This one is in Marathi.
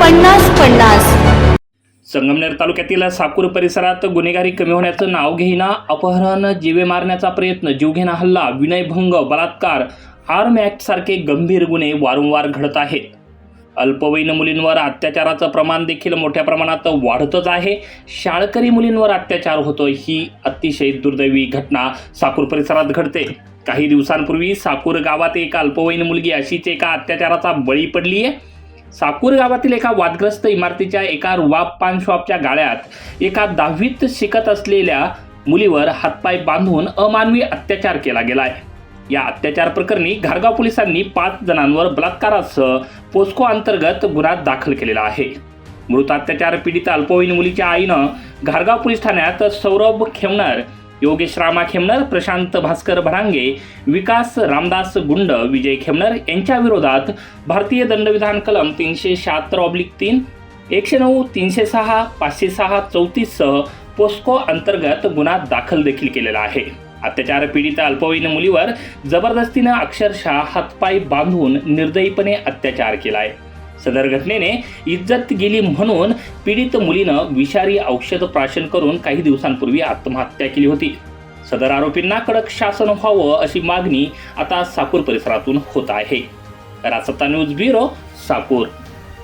पन्नास पन्नास. संगमनेर तालुक्यातील साकूर परिसरात गुन्हेगारी कमी होण्याचं नाव घेईना अपहरण जीवे मारण्याचा प्रयत्न जीवघेणा हल्ला विनयभंग बलात्कार आर्म ॲक्ट सारखे गंभीर गुन्हे वारंवार घडत आहेत. अल्पवयीन मुलींवर अत्याचाराचं प्रमाण देखील मोठ्या प्रमाणात वाढतच आहे. शाळकरी मुलींवर अत्याचार होतो ही अतिशय दुर्दैवी घटना साकूर परिसरात घडते. काही दिवसांपूर्वी साकूर गावात एक अल्पवयीन मुलगी अशीच एका अत्याचाराचा बळी पडली आहे साकूर गावातील एका वादग्रस्त इमारतीच्या एका रुबाब पान शॉपच्या गाळ्यात एका दहावीत शिकत असलेल्या मुलीवर हातपाय बांधून अमानवी अत्याचार केला गेलाय. या अत्याचार प्रकरणी घारगाव पोलिसांनी पाच जणांवर बलात्कारासह पोस्को अंतर्गत गुन्हा दाखल केलेला आहे. मृत अत्याचार पीडित अल्पवयीन मुलीच्या आईनं घारगाव पोलीस ठाण्यात सौरभ खेमणार योगेश रामा खेमनर प्रशांत भास्कर भरांगे विकास रामदास गुंड विजय खेमनर यांच्या विरोधात भारतीय दंडविधान कलम तीनशे शहात्तर ऑब्लिक तीन एकशे नऊ तीनशे सहा पाचशे सहा चौतीससह पोस्को अंतर्गत गुन्हा दाखल देखील केलेला आहे. अत्याचार पीडित अल्पवयीन मुलीवर जबरदस्तीनं अक्षरशः हातपाय बांधून निर्दयीपणे अत्याचार केला आहे सदर घटनेने इज्जत गेली म्हणून पीडित मुलीनं विषारी औषध प्राशन करून काही दिवसांपूर्वी आत्महत्या केली होती. सदर आरोपींना कडक शासन व्हावं अशी मागणी आता साकूर परिसरातून होत आहे. Rasatta news bureau Sakur.